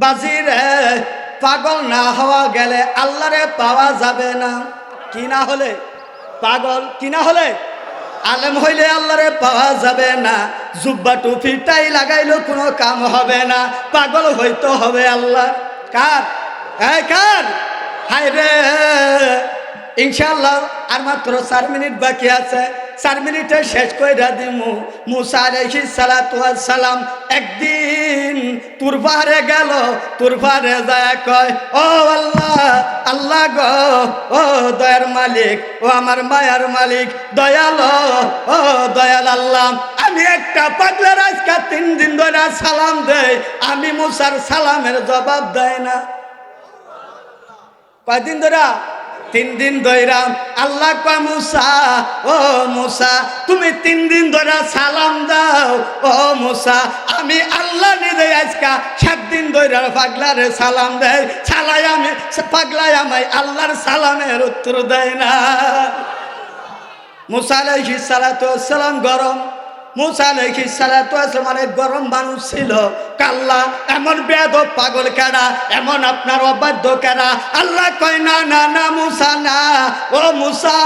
বাজিরে, পাগল না হওয়া গেলে আল্লাহরে পাওয়া যাবে না। কি না হলে? পাগল, কি না হলে? আলেম হইলে আল্লাহরে পাওয়া যাবে না। জুব্বা টুপিটাই লাগাইলেও কোনো কাম হবে না। পাগল হইতে হবে আল্লাহ। কার? হ্যাঁ কার? হাই রে! ইনশাল্লাহ আর মাত্র চার মিনিট বাকি আছে। চার মিনিটে শেষ কইরা দিমু। মুসা আলাইহি সালাতু সালাম একদিন তুরফারে গেল তুরফারে যায় কয়, ও আল্লাহ আল্লাহ গো, ও দয়ার মালিক, ও আমার মায়ার মালিক, দয়াল, ও দয়াল আল্লাহ, আমি একটা পাগলার আজকে তিন দিন ধরে সালাম দেই, আমি মুসার সালামের জবাব দেয় না। কয়দিন ধরে তিন দিন ধইরা আল্লাহ কয়, মুসা, ও মুসা, তুমি তিন দিন ধরে সালাম দাও। ও মুসা, আমি আল্লাহ নিজে আজকা সাত দিন ধইরা পাগলারে সালাম দেয় সালাই আমি, পাগলাই আমায় আল্লাহর সালামের উত্তর দেয় না। মুসা আলাইহিস সালাম গরম। মুসা আলাইহিস সালাতু সালাম অনেক গরম মানুষ ছিল। কাল্লা, এমন বেদ পাগল কেডা এমন আপনার অবাধ্য কেডা আল্লাহ কয়, না না না, মুসা, না। ও মুসা,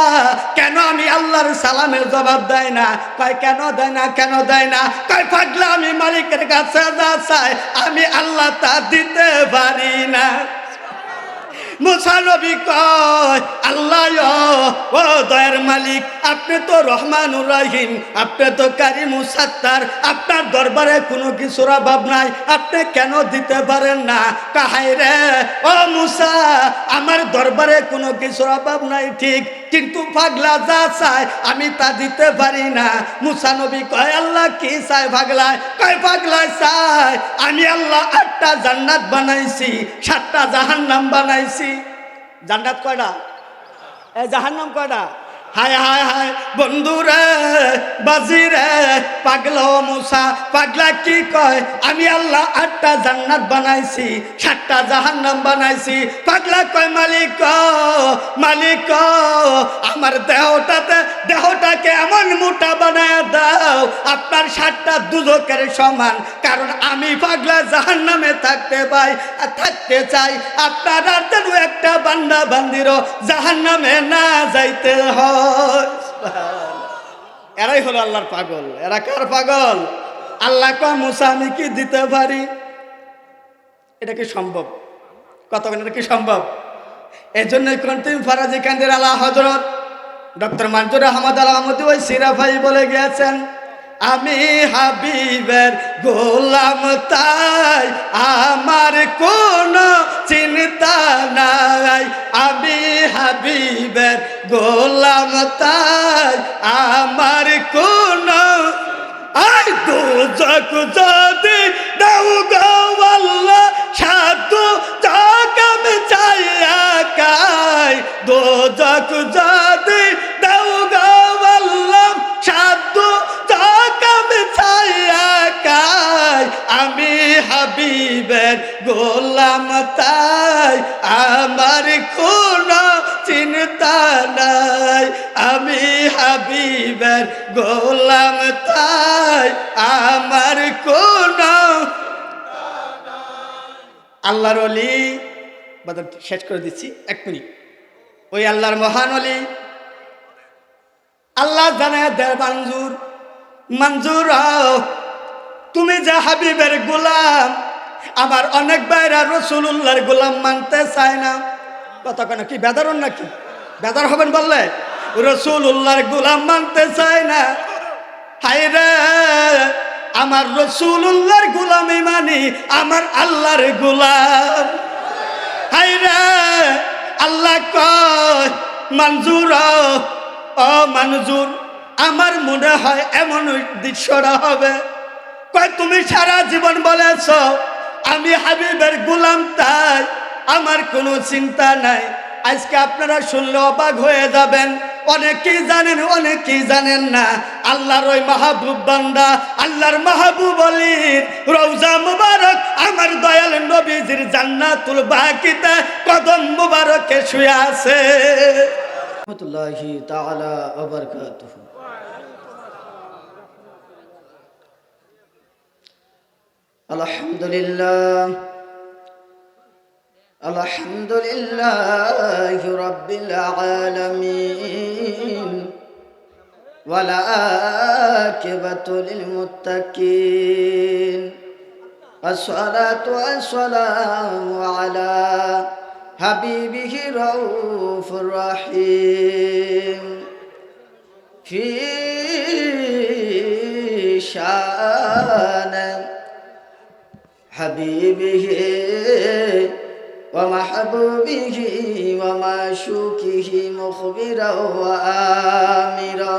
কেন আমি আল্লাহর সালামের জবাব দেয় না? কয়, কেন দেয় না, কেন দেয় না? কয়, পাগলা, আমি মালিকের কাছে চাই, আমি আল্লাহ তা দিতে পারি না। মুসানবী কয়, আল্লাহ ও দয়ার মালিক, আপনি তো রহমানুর রহিম, আপনি তো কারি সাত্তার, আপনার দরবারে কোনো কিছুর অভাব নাই, আপনি কেন দিতে পারেন না? কাহাই রে, ও মুসা, আমার দরবারে কোনো কিছুর অভাব নাই, ঠিক কিন্তু পাগলা যা চায়, আমি তা দিতে পারি না। মুসানবী কয়, আল্লাহ কি চায় পাগলায় কয় পাগলায় চায়, আমি আল্লাহ আটটা জান্নাত বানাইছি, সাতটা জাহান্নাম বানাইছি। জান্নাত কয়টা? এ জাহান্নাম কয়টা? হায় হায় হায়, বন্ধুরে, বাজিরে, পাগলা মুসা, পাগলা কি কয়? আমি আল্লাহ আটটা জান্নাত বানাইছি, সাতটা জাহান্নাম বানাইছি। পাগলা কয়, মালিক মালিক আমার দেহটাতে, দেহটাকে এমন মোটা বানায় দাও, আপনার সাতটা দুজকের সমান। কারণ আমি পাগলা জাহান্নামে থাকতে পাই থাকতে চাই, আপনার আর একটা বান্দা বান্দিরও জাহান্নামে না যাইতে হয়। এরাই হলো আল্লাহর পাগল। এরা কার পাগল? আল্লাহ ক মুসা, আমি কি দিতে পারি? এটা কি সম্ভব? কত এটা কি সম্ভব? এই জন্যই কন্টিম ফরাজি কান্দির আল্লাহ হজরত ডক্টর মানজুর আহমদ আহমদ ওই সিরাফাই বলে গিয়েছেন, আমি হাবিবের গোলাম, তাই আমার কোনো চিন্তা নাই আমি হাবিবের গোলাম তাই। আমার কোন আই তো যদি বাদর শেষ করে দিচ্ছি। এক মিনিট। ওই আল্লাহর মহান অলি আল্লাহ জানে মঞ্জুর মঞ্জুর। তুমি যে হাবিবের গোলাম, আমার অনেক বাইরা রসুল্লাহর গোলাম মানতে চায় না। কতক্ষণ কি, বেদারন নাকি? বেদার হবেন বললে? রসুল্লাহর গোলাম মানতে চায় না। হাই রে, আমার রসুল্লাহর গোলামি মানি, আমার আল্লাহর গোলাম। হাই রে, আল্লাহ কয়, মঞ্জুর, ও মঞ্জুর, আমার মনে হয় এমন দৃশ্যটা হবে। কয়, তুমি সারা জীবন বলেছ, আমি হাবিবের গুলাম, তাই আমার কোনো চিন্তা নাই। আজকে আপনারা শুনলে অবাক হয়ে যাবেন। অনেকেই জানেন অনেকেই জানেন না। আল্লাহর ওই মাহবুব বান্দা আল্লাহর মাহবুব আলীর রৌজা মুবারক আমার দয়াল নবীজির জান্নাতুল বাকিতে কদম মুবারকে শুয়ে আছে রহমতুল্লাহি তাআলা ওয়া বারাকাতুহু الحمد لله الحمد لله رب العالمين والعاقبة للمتقين. الصلاة والسلام على حبيبه رؤوف رحيم في شأن حبيبه ومحبوبه ومعشوقه مخبرا وآمرا.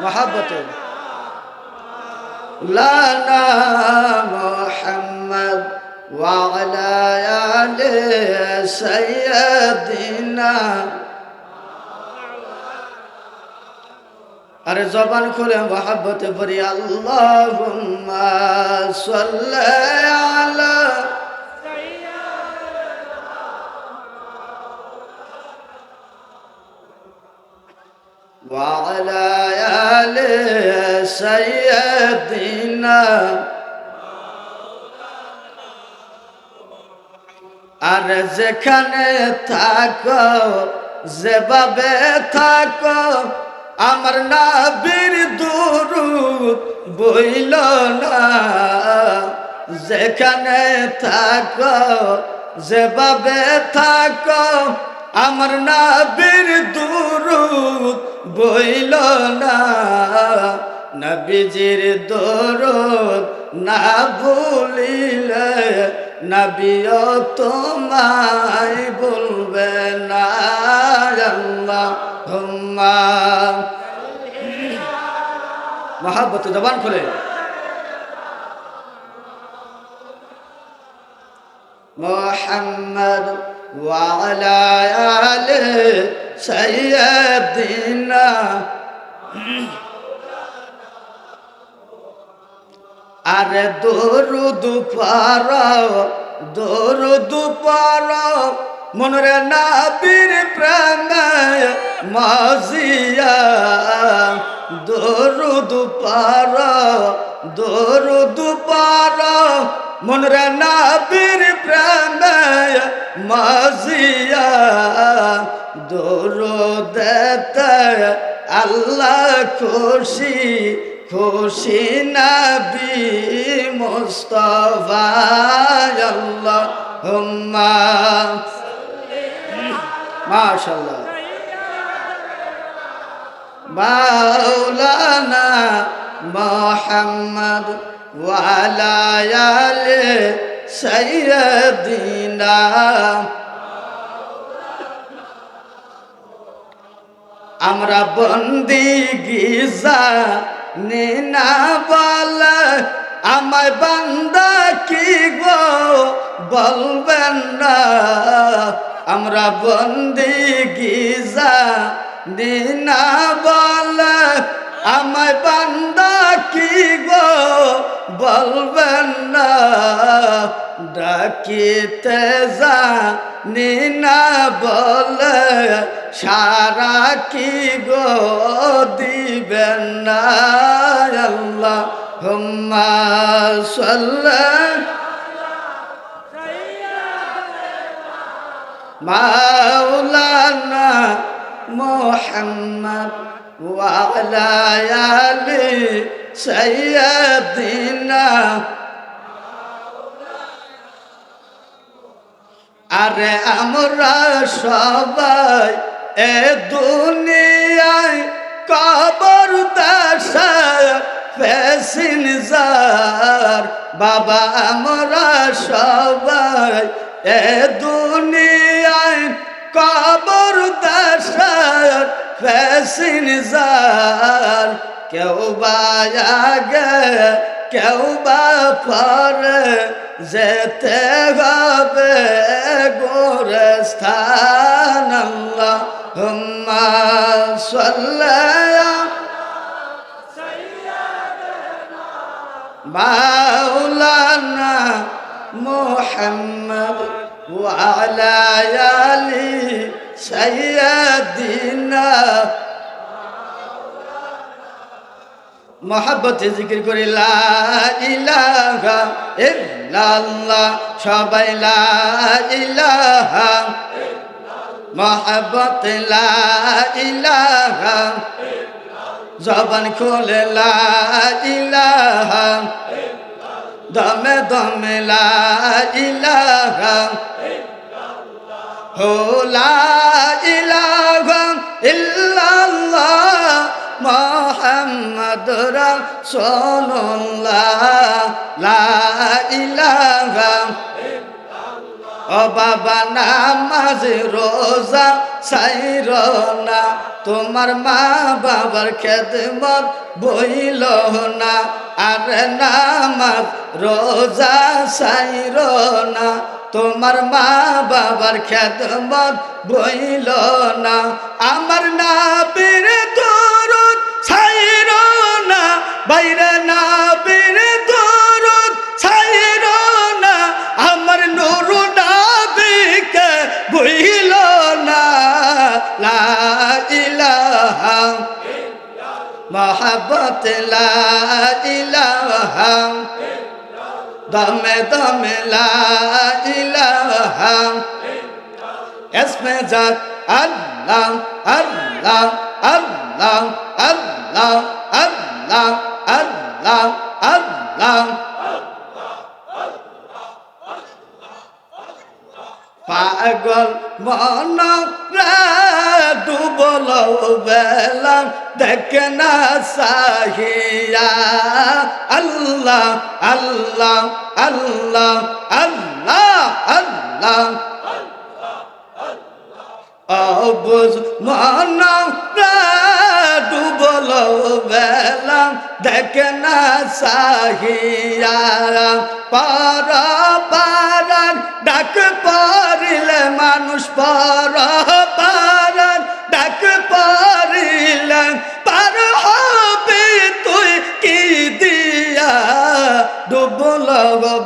محبته لنا محمد وعلى آل سيدنا আরে জবান খুলে মহাব্বতে পড়ি আল্লাহুম্মা সাল্লি وعلى آل سيدنا আর যেখানে থাকো যেভাবে থাকো আমার নাবির দুরুদ বইল না যেখানে থাকো যেভাবে থাকো আমার নাবির দুরুদ বইল না। নবীজির দরদ না ভুলিলে নবীও তোমায় বলবে না আল্লাহ মহাব্বত জবান খুলে। মোহাম্মদ وعلى آل سيدنا আরে দরুদ পারাও দরুদ পারাও মনরে নাবির প্রাণায় মাজিয়া, দরুদ পারাও দরুদ পারাও মনরে নাবির প্রাণায় মাজিয়া, দরুদ আল্লাহ খুশি খুশি নবী মুস্তফা আল্লাহ হুম্মা মাশাল্লাহ মাওলানা মোহাম্মদ ওয়ালা আলে আমরা বন্দি গিজা নিনা বলে। আমায় বান্দা কি গো বলবেন না? আমরা বন্দি গিজা নিনা বলে, আমায় বান্দা কি গো বলবেন না? ডাকিতে যা নিনা বলে, সারা কি গো দিবেন না? আল্লাহ মাওলানা মোহাম্মদ ওয়ালা আলি সাইয়্যিদিনা। আরে আমরা সবাই এ দুনিয়ায় কবর যার। বাবা, আমরা সবাই এ দুনিয়ায় দাসায় ফেসিন যার কেউ বা আগে কেউ বা পরে যেতে হবে গোরে স্থান আল্লাহ হুম্মা সাল্লায়া মাওলানা মোহাম্মদ ওয়ালা আলি মহাব্বতে জিকির করি সবাই মহাব্বত জবান খুলে দমে দমে লা ইলাহা হো লা লা ইলাহা ও বাবা, নামাজ, রোজা সাইর না। তোমার মা বাবার খেদমত বইল না। আর নামাজ, রোজা সাইর না। তোমার মা বাবার খেদমত বইল না। আমার না সাইর না বাইরে না বের দরদ ছাইর না, আমার নুরু নাবিকে বুইল না। লা ইলাহা মহাবত লা ইলাহা দমে দমে, লা ইলাহা এসমে জাত, আল্লাহ আল্লাহ আল্লাহ আল্লাহ আল্লাহ। আল্লাহ আল্লাহ পাগল মন দুবল বেলা দেখে না সাহিয়া আল্লাহ আল্লাহ আল্লাহ আল্লাহ আল্লাহ অবুজ মনা বেলা দেখে না সাহিয়া পর পারার ডাক পারিলে মানুষ, পর পারার ডাক পারিলে পার হবে তুই কি দিয়া? ডুবল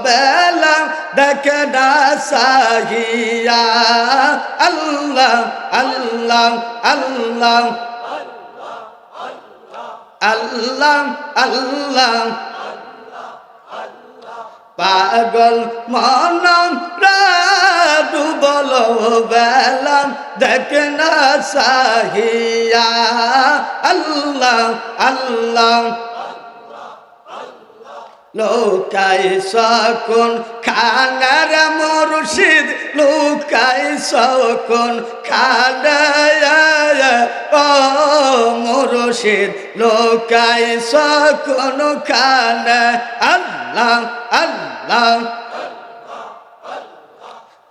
বেলা দেখে না সাহিয়া আল্লাহ আল্লাহ আল্লাহ আল্লাহ আল্লাহ। পাগল মন ডুবল বেলাম দেখ না সাহিয়া। আল্লাহ আল্লাহ। লোকাই সকন খানার মুর্শিদ? লোকাই সকন খানায়? ও মুর্শিদ লোকাই সকন খানা আল্লাহ আল্লাহ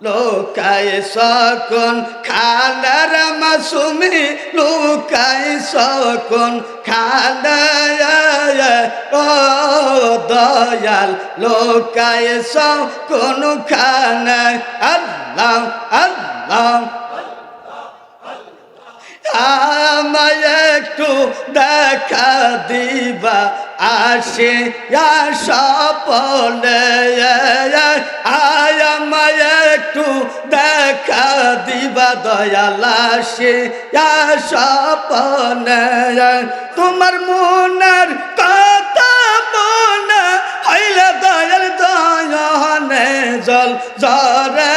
লোকায় সকন খানার মাসুমি? লোকায় সকন খানায়? ও দয়াল লোকায় সকন খানায় আল্লাহ আল্লাহ। আমায় একটু দেখা দিবা, আসে সপনে আয় আমায় একটু দেখা দিবা, দয়াল আসে সপনে তোমার মনের জল জরে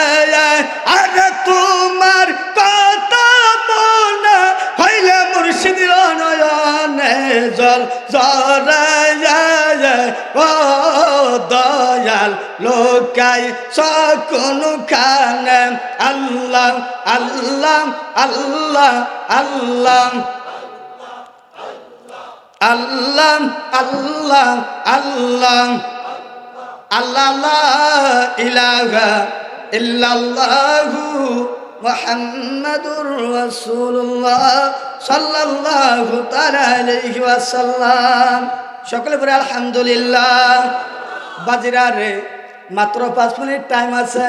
আরে তোমার কথা মনে হইলে মুর্শিদির নয়নে জল জরে ও দয়াল লোকাই সকন খানে, আল্লাহ আল্লাহ আল্লাহ আল্লাহ আল্লাহ আল্লাহ আল্লাহ আল্লাহ ইলাহা ইল্লাল্লাহু মুহাম্মাদুর রাসূলুল্লাহ সাল্লাল্লাহু তাআলা আলাইহি ওয়াসাল্লাম। সকলে পড়ে আলহামদুলিল্লাহ। বাজিরা রে, মাত্র পাঁচ মিনিট টাইম আছে।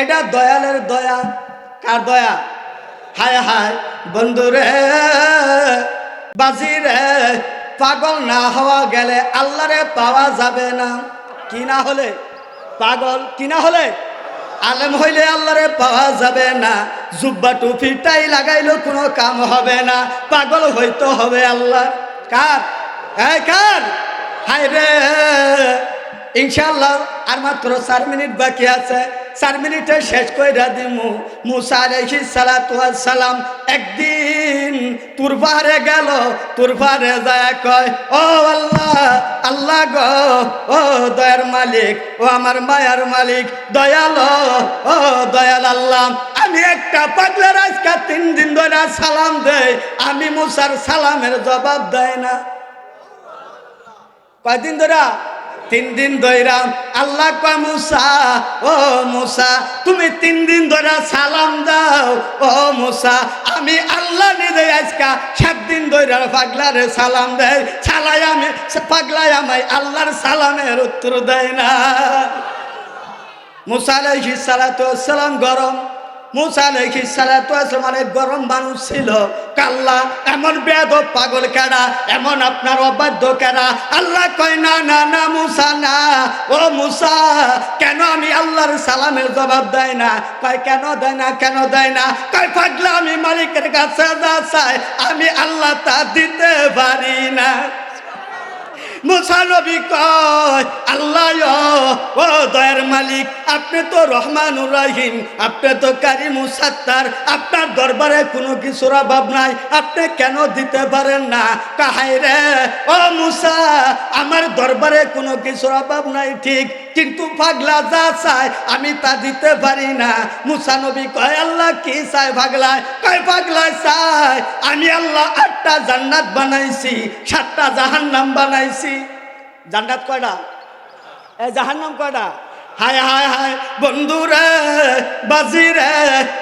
এটা দয়ালের দয়া। কার দয়া? হায় হায় বন্ধুরে বাজিরে, পাগল না হওয়া গেলে আল্লাহরে পাওয়া যাবে না। কি না হলে? পাগল কি না হলে? আলেম হইলে আল্লাহরে পাওয়া যাবে না। জুব্বা টুপিটাই লাগাইলেও কোনো কাম হবে না। পাগল হইতে হবে আল্লাহ। কার? এই কার? হাই রে! ইনশাল্লাহ আর মাত্র চার মিনিট বাকি আছে। চার মিনিটে শেষ কইরা দিমু। মুসা আলাইহি সালাম একদিন তুরবারে গেল তুরবারে যায় কয়, ও আল্লাহ আল্লাহ গো, ও দয়ার মালিক, ও আমার মায়ার মালিক, দয়াল, ও দয়াল আল্লাহ, আমি একটা পাগলার আজকে তিন দিন ধরে সালাম দেই, আমি মুসার সালামের জবাব দেয় না। কয়দিন ধরা তিন দিন ধইরা আল্লাহ কয়, মুসা, ও মুসা, তুমি তিন দিন ধরে সালাম দাও। ও মুসা, আমি আল্লাহ নিজে আজকা সাত দিন ধরে পাগলারে সালাম দেয় সালাই আমি, পাগলাই আমায় আল্লাহর সালামের উত্তর দেয় না। মুসা আলাইহিস সালাম গরম। মুসা আলাইহিস সালাতু সালাম অনেক গরম মানুষ ছিল। কাল্লা, এমন বেদ পাগল কেডা? এমন আপনার অবাধ্য কেডা? আল্লাহ কয়, না না না, মুসা, না। ও মুসা, কেন আমি আল্লাহর সালামের জবাব দেয় না? কয়, কেন দেয় না, কেন দেয় না? কয়, পাগলা, আমি মালিকের কাছে চাই আমি আল্লাহ তা দিতে পারি না। মুসা নবী কয়, আল্লাহ ও দয়ার মালিক, আপনি তো রহমানুর রহিম, আপনি তো কারিমু সাত্তার, আপনার দরবারে কোনো কিছুর অভাব নাই, আপনি কেন দিতে পারেন না? কাহাই রে? ও মুসা, আমার দরবারে কোনো কিছুর অভাব নাই, ঠিক, কিন্তু পাগলা যা চায়, আমি তা দিতে পারি না। মুসা নবী কয়, আল্লাহ কি চায় পাগলায় কয় পাগলায় চায়, আমি আল্লাহ আটটা জান্নাত বানাইছি, সাতটা জাহান্নাম বানাইছি। জান্নাত কয়টা? জাহান্নাম কয়টা? হায় হায় হায়, বন্ধুরে, বাজিরে,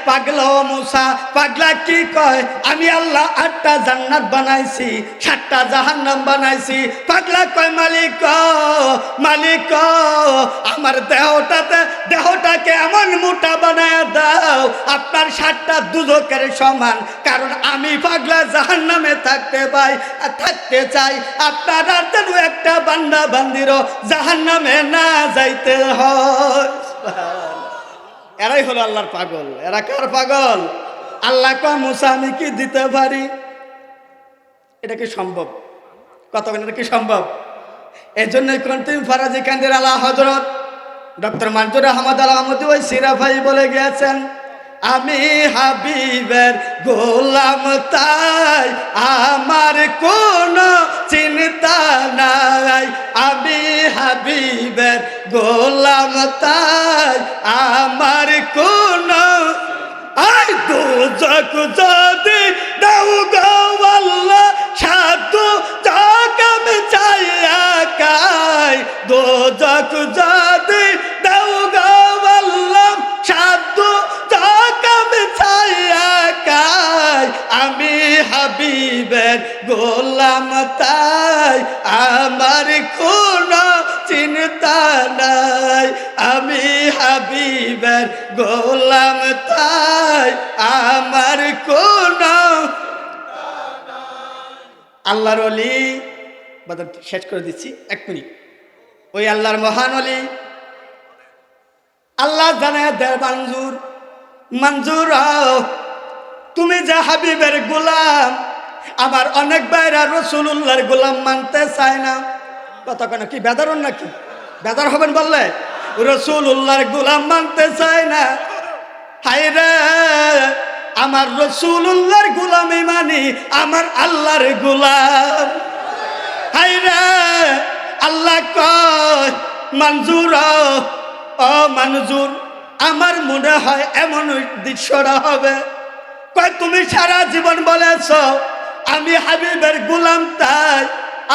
পাগলা ও মুসা, পাগলা কি কয়? আমি আল্লাহ আটটা জান্নাত বানাইছি, সাতটা জাহান্নাম বানাইছি। পাগলা কয়, মালিক মালিক, আমার দেহটাতে, দেহটাকে এমন মোটা বানায় দাও, আপনার সাতটা দুজকের সমান। কারণ আমি পাগলা জাহান্নামে থাকতে পাই থাকতে চাই, আপনার আর একটা বান্দা বান্দিরও জাহান্নামে না যাইতে হয়। এরাই হলো আল্লাহর পাগল। এরা কার পাগল? আল্লাহ কা মুসা, আমি কি দিতে পারি? এটা কি সম্ভব? কত এটা কি সম্ভব? এই জন্যই কন্টিম ফারাজি কান্দির আলা হজরত ডক্টর মঞ্জুর আহমদ আল ওই সিরা ভাই বলে গিয়েছেন, আমি হাবিবের গোলাম, তাই আমার কোনো চিন্তা নাই, আমি হাবিবের গোলাম তাই। আমার কোন আই তো দুজক যদি দাও গাওয়াল্লা সাধু যাক আমি চাই একাই। দুজক যদি তাই আমার কোনো চিন্তা নাই। আমি হাবিবের গোলাম, তাই আমার কোনো আল্লাহর অলি শেষ করে দিচ্ছি, এক মিনিট। ওই আল্লাহর মহান অলি আল্লাহ জানে দেয় মঞ্জুর। মঞ্জুর। তুমি যে হাবিবের গোলাম আমার অনেক বাইরা রসুল্লাহর গোলাম মানতে চায় না। কথা কি বেদারন নাকি? বেদার হবেন বললে? রসুল রসুল্লাহর গোলাম মানতে চায় না। হাই রে, আমার রসুল্লাহর গোলামি মানি আমার আল্লাহর গোলাম। হাই রে, আল্লাহ কয়, মঞ্জুর, ও মঞ্জুর, আমার মনে হয় এমন দৃশ্যরা হবে। কয়, তুমি সারা জীবন বলেছ আমি হাবিবের গুলাম তাই,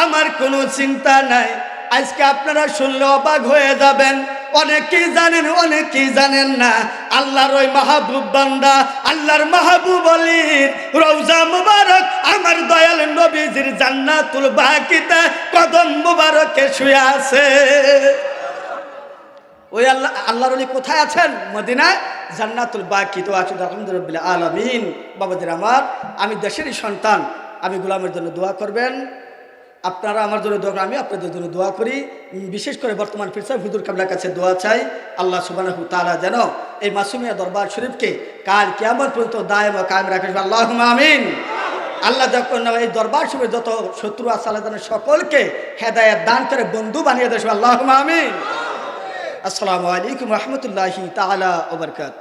আমার কোনো চিন্তা নাই। আজকে আপনারা শুনলে অবাক হয়ে যাবেন। অনেকেই জানেন অনেকেই জানেন না। আল্লাহর ওই মাহবুব বান্দা, আল্লাহর মাহবুব অলির রৌজা মুবারক আমার দয়াল নবীজির জান্নাতুল বাকিতে কদম মুবারকে শুয়ে আছে। ওই আল্লাহ, আল্লাহর অলি কোথায় আছেন? মদিনায়? জান্নাতুল বাকি তো আছে আলহামদুলিল্লাহ আলমিন। বাবাদের আমার, আমি দেশেরই সন্তান। আমি গোলামের জন্য দোয়া করবেন। আপনারা আমার জন্য দোয়া আমি আপনাদের জন্য দোয়া করি। বিশেষ করে বর্তমান ফিরসাহ হুদুর কাবলার কাছে দোয়া চাই। আল্লাহ সুবানাহু তাআলা যেন এই মাসুমিয়া দরবার শরীফকে কাল কেমন পর্যন্ত দায়ম কায়েম রাখেন আল্লাহ আমিন। আল্লাহ যখন এই দরবার শরীফের যত শত্রু আছে, আল্লাহ যেন সকলকে হেদায়ত দান করে, বন্ধু বানিয়ে দেশ আল্লাহ আমিন। আসসালামু আলাইকুম রহমতুল্লাহি তাআলা ওবরকাত